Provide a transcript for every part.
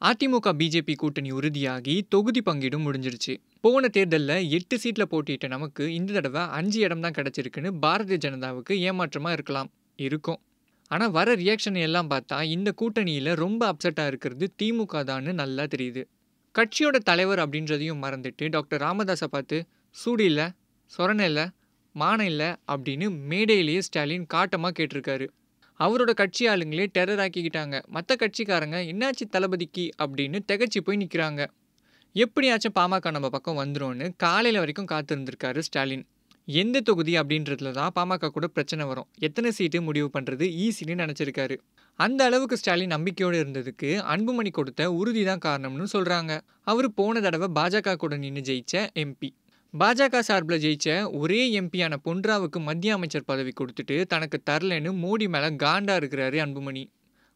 AIADMK BJP கூட்டணி உறுதியாகி தொகுதி பங்கீடும் முடிஞ்சிருச்சு. போன தேர்தலில் எட்டு சீட்டில் போட்டியிட்ட நமக்கு இந்த தடவை அஞ்சு இடம் தான் கிடச்சிருக்குன்னு பாரதிய ஜனதாவுக்கு ஏமாற்றமாக இருக்கலாம். இருக்கும். ஆனால் வர ரியாக்ஷன் எல்லாம் பார்த்தா இந்த கூட்டணியில் ரொம்ப அப்செட்டாக இருக்கிறது திமுக தான்னு நல்லா தெரியுது. கட்சியோட தலைவர் அப்படின்றதையும் மறந்துட்டு டாக்டர் ராமதாஸை பார்த்து சூடு இல்லை சொரண இல்லை மானம் இல்லை அப்படின்னு மேடையிலேயே ஸ்டாலின் காட்டமாக கேட்டிருக்காரு. அவரோட கட்சி ஆளுங்களே டெரர் ஆக்கிக்கிட்டாங்க. மற்ற கட்சிக்காரங்க என்னாச்சு தளபதிக்கு? அப்படின்னு திகச்சு போய் நிற்கிறாங்க எப்படியாச்சும் பாமக நம்ம பக்கம் வந்துடும்னு காலையில் வரைக்கும் காத்திருந்திருக்காரு ஸ்டாலின். எந்த தொகுதி அப்படின்றதுல தான் பாமக கூட பிரச்சனை வரும். எத்தனை சீட்டு முடிவு பண்ணுறது ஈஸின்னு நினச்சிருக்காரு. அந்த அளவுக்கு ஸ்டாலின் நம்பிக்கையோடு இருந்ததுக்கு அன்புமணி கொடுத்த உறுதி தான் காரணம்னு சொல்கிறாங்க அவர் போன தடவை பாஜக கூட நின்று ஜெயிச்ச எம்பி பாஜக சார்பில் ஜெயிச்ச ஒரே எம்பியான பொன்ராவுக்கு மத்திய அமைச்சர் பதவி கொடுத்துட்டு தனக்கு தரலன்னு மோடி மேலே காண்டா இருக்கிறாரு அன்புமணி.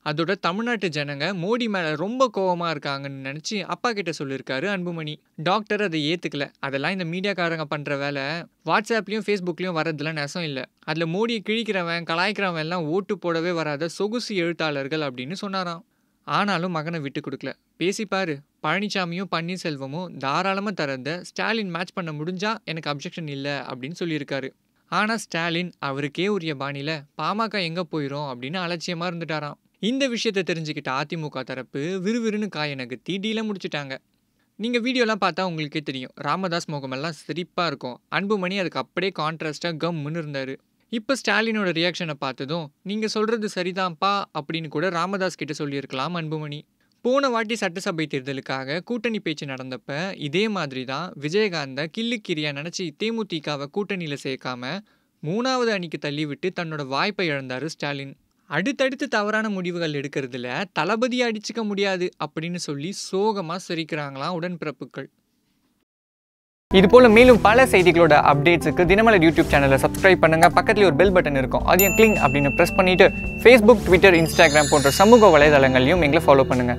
அதோட தமிழ்நாட்டு ஜனங்க மோடி மேலே ரொம்ப கோவமாக இருக்காங்கன்னு நினச்சி அப்பா கிட்ட சொல்லியிருக்காரு அன்புமணி. டாக்டர் அதை ஏற்றுக்கல அதெல்லாம் இந்த மீடியாக்காரங்க பண்ணுற வேலை. வாட்ஸ்அப்லேயும் ஃபேஸ்புக்லேயும் வரதுலாம் நெசம் இல்லை. அதில் மோடியை கிழிக்கிறவன் கலாய்க்கிறவன் எல்லாம் ஓட்டு போடவே வராத சொகுசு எழுத்தாளர்கள் அப்படின்னு சொன்னாராம். ஆனாலும் மகனை விட்டு கொடுக்கல. பேசிப்பாரு பழனிசாமியும் பன்னீர்செல்வமும் தாராளமாக தரத ஸ்டாலின் மேட்ச் பண்ண முடிஞ்சால் எனக்கு அப்ஜெக்ஷன் இல்லை அப்படின்னு சொல்லியிருக்காரு. ஆனால் ஸ்டாலின் அவருக்கே உரிய பாணியில் பாமக எங்கே போயிடும் அப்படின்னு அலட்சியமாக இருந்துட்டாராம். இந்த விஷயத்தை தெரிஞ்சுக்கிட்ட அதிமுக தரப்பு விறுவிறுன்னு காய நகர்த்தி டீலை முடிச்சிட்டாங்க. நீங்கள் வீடியோலாம் பார்த்தா உங்களுக்கே தெரியும். ராமதாஸ் முகமெல்லாம் சிரிப்பாக இருக்கும். அன்புமணி அதுக்கு அப்படியே கான்ட்ராஸ்டாக கம்முன்னு இருந்தார். இப்போ ஸ்டாலினோட ரியாக்ஷனை பார்த்ததும் நீங்கள் சொல்கிறது சரிதான்ப்பா அப்படின்னு கூட ராமதாஸ் கிட்ட சொல்லியிருக்கலாம் அன்புமணி. போன வாட்டி சட்டசபை தேர்தலுக்காக கூட்டணி பேச்சு நடந்தப்ப இதே மாதிரி தான் விஜயகாந்த கிள்ளுக்கிரியா நினச்சி தேமுதிகவை கூட்டணியில் சேர்க்காம மூணாவது அணிக்கு தள்ளிவிட்டு தன்னோட வாய்ப்பை இழந்தார் ஸ்டாலின். அடுத்தடுத்து தவறான முடிவுகள் எடுக்கிறதுல தளபதியை அடிச்சுக்க முடியாது அப்படின்னு சொல்லி சோகமாக சிரிக்கிறாங்களாம் உடன்பிறப்புகள். இது போல மேலும் பல செய்திகளோட அப்டேட்ஸுக்கு தினமலர் யூடியூப் சேனலை சப்ஸ்கிரைப் பண்ணுங்க. பக்கத்துல ஒரு பெல் பட்டன் இருக்கும். அதையும் கிளிங் அப்படின்னு ப்ரெஸ் பண்ணிட்டு ஃபேஸ்புக் ட்விட்டர் இன்ஸ்டாகிராம் போன்ற சமூக வலைதளங்களையும் எங்களை ஃபாலோ பண்ணுங்க.